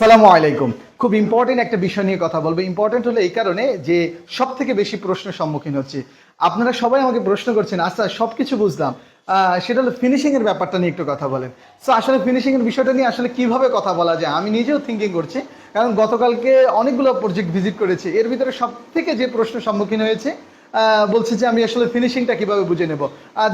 সালামু আলাইকুম। খুব ইম্পর্টেন্ট একটা বিষয় নিয়ে কথা বলব। ইম্পর্টেন্ট হলো এই কারণে যে সব থেকে বেশি প্রশ্নের সম্মুখীন হচ্ছে। আপনারা সবাই আমাকে প্রশ্ন করছেন আচ্ছা সব কিছু বুঝলাম সেটা হলো ফিনিশিং এর ব্যাপারটা নিয়ে একটু কথা বলেন। সো আসলে ফিনিশিং এর বিষয়টা নিয়ে আসলে কীভাবে কথা বলা যায়? আমি নিজেও থিঙ্কিং করছি, কারণ গতকালকে অনেকগুলো প্রজেক্ট ভিজিট করেছি। এর ভিতরে সব থেকে যে প্রশ্ন সম্মুখীন হয়েছে বলছে যে আমি আসলে ফিনিশিংটা কীভাবে বুঝে নেব।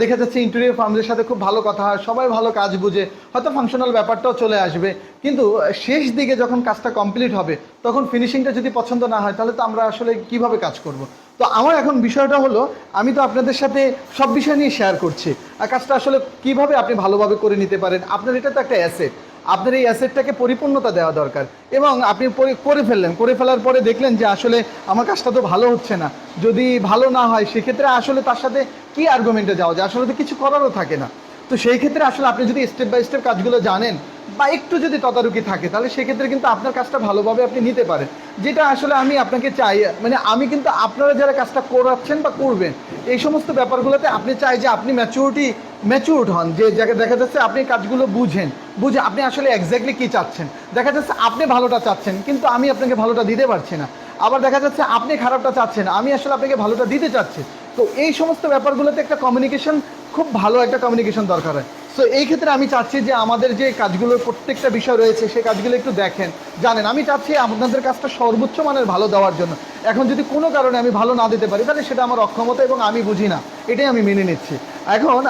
দেখা যাচ্ছে ইন্টেরিয়র ফার্মদের সাথে খুব ভালো কথা হয়, সবাই ভালো কাজ বুঝে, হয়তো ফাংশনাল ব্যাপারটাও চলে আসবে। কিন্তু শেষ দিকে যখন কাজটা কমপ্লিট হবে, তখন ফিনিশিংটা যদি পছন্দ না হয়, তাহলে তো আমরা আসলে কীভাবে কাজ করব? তো আমার এখন বিষয়টা হলো, আমি তো আপনাদের সাথে সব বিষয় নিয়ে শেয়ার করছি। আর কাজটা আসলে কীভাবে আপনি ভালোভাবে করে নিতে পারেন? আপনার এটা তো একটা অ্যাসেট আপনার এই অ্যাসেটটাকে পরিপূর্ণতা দেওয়া দরকার। এবং আপনি করে ফেললেন, করে ফেলার পরে দেখলেন যে আসলে আমার কাজটা তো ভালো হচ্ছে না। যদি ভালো না হয়, সেক্ষেত্রে আসলে তার সাথে কি আর্গুমেন্টে যাওয়া যায়? আসলে তো কিছু করারও থাকে না। তো সেই ক্ষেত্রে আসলে আপনি যদি স্টেপ বাই স্টেপ কাজগুলো জানেন বা একটু যদি তদারকি থাকে, তাহলে সেক্ষেত্রে কিন্তু আপনার কাজটা ভালোভাবে আপনি নিতে পারেন। যেটা আসলে আমি আপনাকে চাই মানে আমি কিন্তু আপনারা যারা কাজটা করাচ্ছেন বা করবেন, এই সমস্ত ব্যাপারগুলোতে আপনি চাই যে আপনি ম্যাচুরিটি ম্যাচুরড হন। যে দেখা যাচ্ছে আপনি কাজগুলো বুঝেন, বুঝে আপনি আসলে এক্স্যাক্টলি কী চাচ্ছেন। দেখা যাচ্ছে আপনি ভালোটা চাচ্ছেন, কিন্তু আমি আপনাকে ভালোটা দিতে পারছি না। আবার দেখা যাচ্ছে আপনি খারাপটা চাচ্ছেন, আমি আসলে আপনাকে ভালোটা দিতে চাচ্ছি। তো এই সমস্ত ব্যাপারগুলোতে একটা কমিউনিকেশন খুব ভালো একটা কমিউনিকেশন দরকার হয়। সো এই ক্ষেত্রে আমি চাচ্ছি যে আমাদের যে কাজগুলোর প্রত্যেকটা বিষয় রয়েছে সেই কাজগুলো একটু দেখেন, জানেন। আমি চাচ্ছি আপনাদের কাজটা সর্বোচ্চ মানের ভালো দেওয়ার জন্য। এখন যদি কোনো কারণে আমি ভালো না দিতে পারি, তাহলে সেটা আমার অক্ষমতা এবং আমি বুঝি না। এটাই আমি মেনে নিচ্ছি। এখন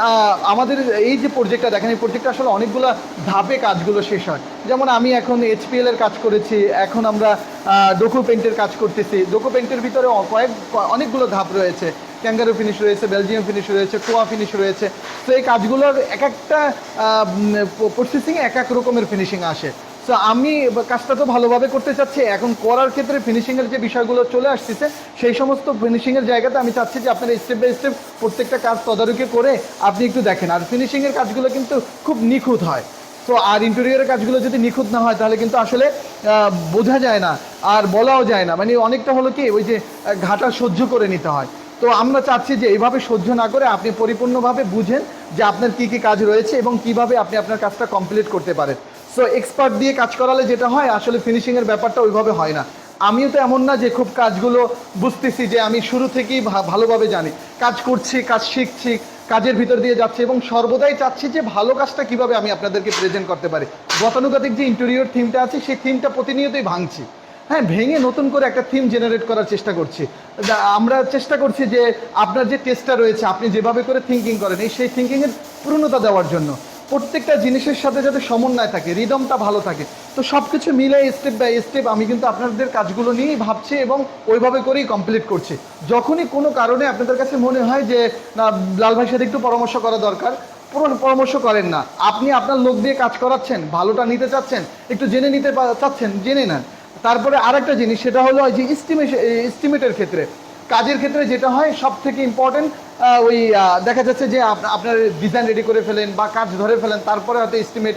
আমাদের এই যে প্রজেক্টটা দেখেন, এই প্রজেক্টটা আসলে অনেকগুলো ধাপে কাজগুলো শেষ হয়। যেমন আমি এখন এইচপিএল এর কাজ করেছি, এখন আমরা ডোকো পেন্টের কাজ করতেছি। ডোকো পেন্টের ভিতরে কয়েক অনেকগুলো ধাপ রয়েছে। ক্যাঙ্গারো ফিনিশ রয়েছে বেলজিয়াম ফিনিশ রয়েছে কোয়া ফিনিশ রয়েছে। তো এই কাজগুলোর এক একটা প্রসেসিংয়ে এক এক রকমের ফিনিশিং আসে। তো আমি কাজটা তো ভালোভাবে করতে চাচ্ছি, এখন করার ক্ষেত্রে ফিনিশিংয়ের যে বিষয়গুলো চলে আসতেছে, সেই সমস্ত ফিনিশিংয়ের জায়গাতে আমি চাচ্ছি যে আপনারা স্টেপ বাই স্টেপ প্রত্যেকটা কাজ তদারকি করে আপনি একটু দেখেন। আর ফিনিশিংয়ের কাজগুলো কিন্তু খুব নিখুঁত হয়। তো আর ইন্টেরিয়রের কাজগুলো যদি নিখুঁত না হয়, তাহলে কিন্তু আসলে বোঝা যায় না, আর বলাও যায় না। মানে অনেকটা হলো কি, ওই যে ঘাটা সহ্য করে নিতে হয়। তো আমরা চাচ্ছি যে এইভাবে সহ্য না করে আপনি পরিপূর্ণভাবে বুঝেন যে আপনার কি কি কাজ রয়েছে এবং কীভাবে আপনি আপনার কাজটা কমপ্লিট করতে পারেন। সো এক্সপার্ট দিয়ে কাজ করালে যেটা হয়, আসলে ফিনিশিংয়ের ব্যাপারটা ওইভাবে হয় না। আমিও তো এমন না যে খুব কাজগুলো বুঝতেছি যে আমি শুরু থেকেই ভালোভাবে জানি। কাজ করছি, কাজ শিখছি, কাজের ভিতর দিয়ে যাচ্ছে এবং সর্বদাই চাচ্ছি যে ভালো কাজটা কীভাবে আমি আপনাদেরকে প্রেজেন্ট করতে পারি। গতানুগতিক যে ইন্টেরিয়র থিমটা আছে, সেই থিমটা প্রতিনিয়তই ভাঙছি। হ্যাঁ ভেঙে নতুন করে একটা থিম জেনারেট করার চেষ্টা করছি। আমরা চেষ্টা করছি যে আপনার যে টেস্টটা রয়েছে, আপনি যেভাবে করে থিঙ্কিং করেন, এই সেই থিঙ্কিংয়ের পূর্ণতা দেওয়ার জন্য। প্রত্যেকটা জিনিসের সাথে যাতে সমন্বয় থাকে রিদমটা ভালো থাকে, তো সব কিছু মিলে স্টেপ বাই স্টেপ আমি কিন্তু আপনাদের কাজগুলো নিয়েই ভাবছি এবং ওইভাবে করেই কমপ্লিট করছি। যখনই কোনো কারণে আপনাদের কাছে মনে হয় যে, না, লাল ভাইয়ের সাথে একটু পরামর্শ করা দরকার, পুরো পরামর্শ করেন না। আপনি আপনার লোক দিয়ে কাজ করাচ্ছেন, ভালোটা নিতে চাচ্ছেন, একটু জেনে নিতে চাচ্ছেন, জেনে নেন। তারপরে আরেকটা জিনিস, সেটা হলো যে ইস্টিমেশন এস্টিমেটের ক্ষেত্রে। কাজের ক্ষেত্রে যেটা হয় সব থেকে ইম্পর্টেন্ট ওই দেখা যাচ্ছে যে আপনার ডিজাইন রেডি করে ফেলেন বা কাজ ধরে ফেলেন, তারপরে হয়তো এস্টিমেট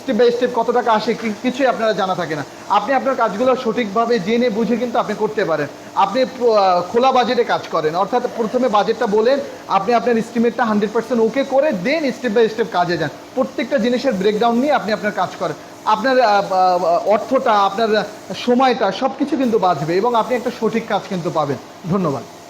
স্টেপ বাই স্টেপ কত টাকা আসে কিছুই আপনারা জানা থাকে না। আপনি আপনার কাজগুলো সঠিকভাবে জেনে বুঝে কিন্তু আপনি করতে পারেন। আপনি খোলা বাজেটে কাজ করেন। অর্থাৎ প্রথমে বাজেটটা বলেন, আপনি আপনার এস্টিমেটটা হান্ড্রেড পার্সেন্ট ওকে করে দেন স্টেপ বাই স্টেপ কাজে যান। প্রত্যেকটা জিনিসের ব্রেকডাউন নিয়ে আপনি আপনার কাজ করেন। আপনার অর্থটা, আপনার সময়টা সব কিছু কিন্তু বাঁচবে এবং আপনি একটা সঠিক কাজ কিন্তু পাবেন। ধন্যবাদ।